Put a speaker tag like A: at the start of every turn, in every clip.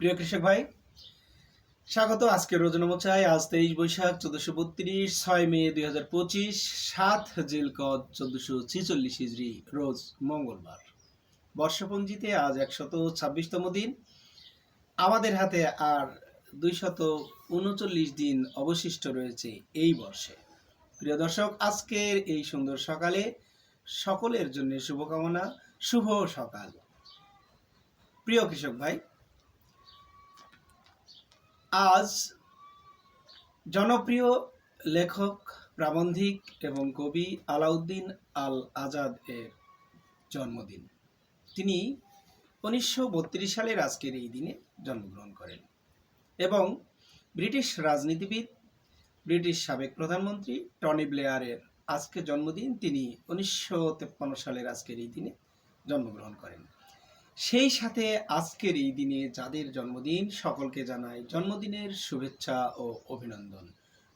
A: প্রিয় কৃষক ভাই, স্বাগত আজকে রোজনামোচায় আজ তেইশ বৈশাখ, চোদ্দশো বত্রিশ, ছয় মে দুই হাজার পঁচিশ, সাত জিলকদ চোদ্দশো ছিচল্লিশ হিজড়ি, রোজ মঙ্গলবার। বর্ষপঞ্জিতে আজ একশত ছাব্বিশতম দিন। আমাদের হাতে আর দুইশত উনচল্লিশ দিন অবশিষ্ট রয়েছে এই বর্ষে। প্রিয় দর্শক, আজকের এই সুন্দর সকালে সকলের জন্য শুভকামনা, শুভ সকাল। প্রিয় কৃষক ভাই আজ জনপ্রিয় লেখক, প্রাবন্ধিক এবং কবি আলাউদ্দিন আল আজাদ এর জন্মদিন। তিনি উনিশশো বত্রিশ সালের আজকের এই দিনে জন্মগ্রহণ করেন এবং ব্রিটিশ রাজনীতিবিদ, ব্রিটিশ সাবেক প্রধানমন্ত্রী টনি ব্লেয়ারের আজকে জন্মদিন তিনি উনিশশো সালের আজকের এই দিনে জন্মগ্রহণ করেন। সেই সাথে আজকের এই দিনে যাদের জন্মদিন, সকলকে জানাই জন্মদিনের শুভেচ্ছা ও অভিনন্দন।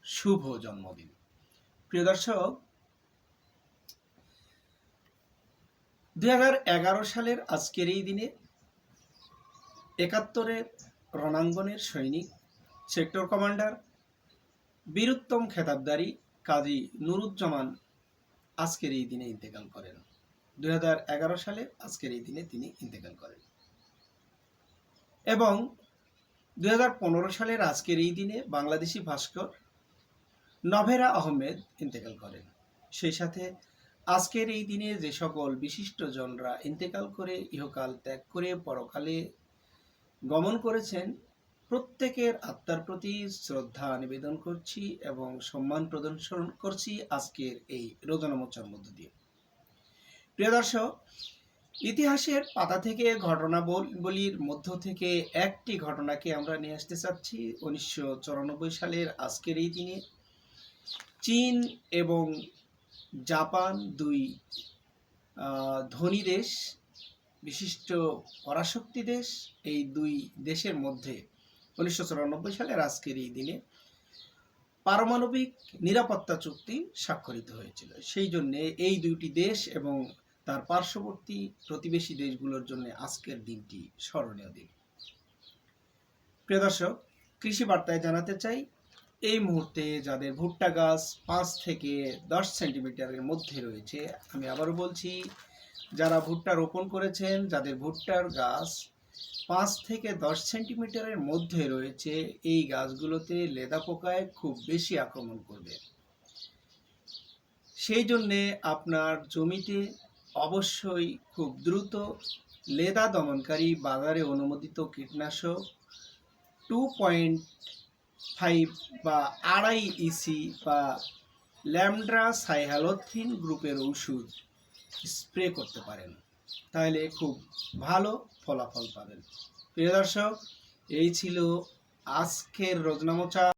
A: শুভ জন্মদিন। প্রিয় দর্শক দু হাজার এগারো সালের আজকের এই দিনে একাত্তরের রণাঙ্গনের সৈনিক, সেক্টর কমান্ডার, বীরুত্তম খেতাবদারি কাজী নুরুজ্জামান আজকের এই দিনে ইন্তেকাল করেন। দুই হাজার এগারো সালে আজকের এই দিনে তিনি ইন্তেকাল করেন। এবং দুই সালের আজকের এই দিনে বাংলাদেশি ভাস্কর নভেরা আহমেদ ইন্তেকাল করেন। সেই সাথে আজকের এই দিনে যে সকল বিশিষ্ট জনরা ইন্তেকাল করে, ইহকাল ত্যাগ করে, পরকালে গমন করেছেন, প্রত্যেকের আত্মার প্রতি শ্রদ্ধা নিবেদন করছি এবং সম্মান প্রদর্শন করছি আজকের এই রোজনামোচার মধ্য দিয়ে। প্রিয় দর্শক, ইতিহাসের পাতা থেকে ঘটনা বলির মধ্য থেকে একটি ঘটনাকে আমরা নিয়ে আসতে চাচ্ছি উনিশশো চুরানব্বই সালের আজকের এই দিনে। চীন এবং জাপান দুই ধনী দেশ, বিশিষ্ট পরাশক্তি দেশ, এই দুই দেশের মধ্যে উনিশশো চুরানব্বই সালের আজকের এই দিনে। পারমাণবিক নিরাপত্তা চুক্তি স্বাক্ষরিত হয়েছিল। সেই জন্য এই দুইটি দেশ এবং তার পার্শ্ববর্তী প্রতিবেশী দেশগুলোর জন্য আজকের দিনটি স্মরণীয় দিন। প্রিয় দর্শক, কৃষি বার্তায় জানাতে চাই, এই মুহূর্তে যাদের ভুট্টা গাছ পাঁচ থেকে দশ সেন্টিমিটারের মধ্যে রয়েছে, আমি আবারও বলছি, যারা ভুট্টা রোপণ করেছেন, যাদের ভুট্টার গাছ পাঁচ থেকে দশ সেন্টিমিটারের মধ্যে রয়েছে এই গাছগুলোতে লেদা পোকায় খুব বেশি আক্রমণ করবে। সেই জন্যে আপনার জমিতে অবশ্যই খুব দ্রুত লেদা দমনকারী বাজারে অনুমোদিত কীটনাশক টু পয়েন্ট ফাইভ বা আড়াই ইসি বা ল্যামড্রা সাইহ্যালোথিন গ্রুপের ওষুধ স্প্রে করতে পারেন। তাহলে খুব ভালো ফলাফল পাবেন। প্রিয় দর্শক এই ছিল আজকের রোজনামোচা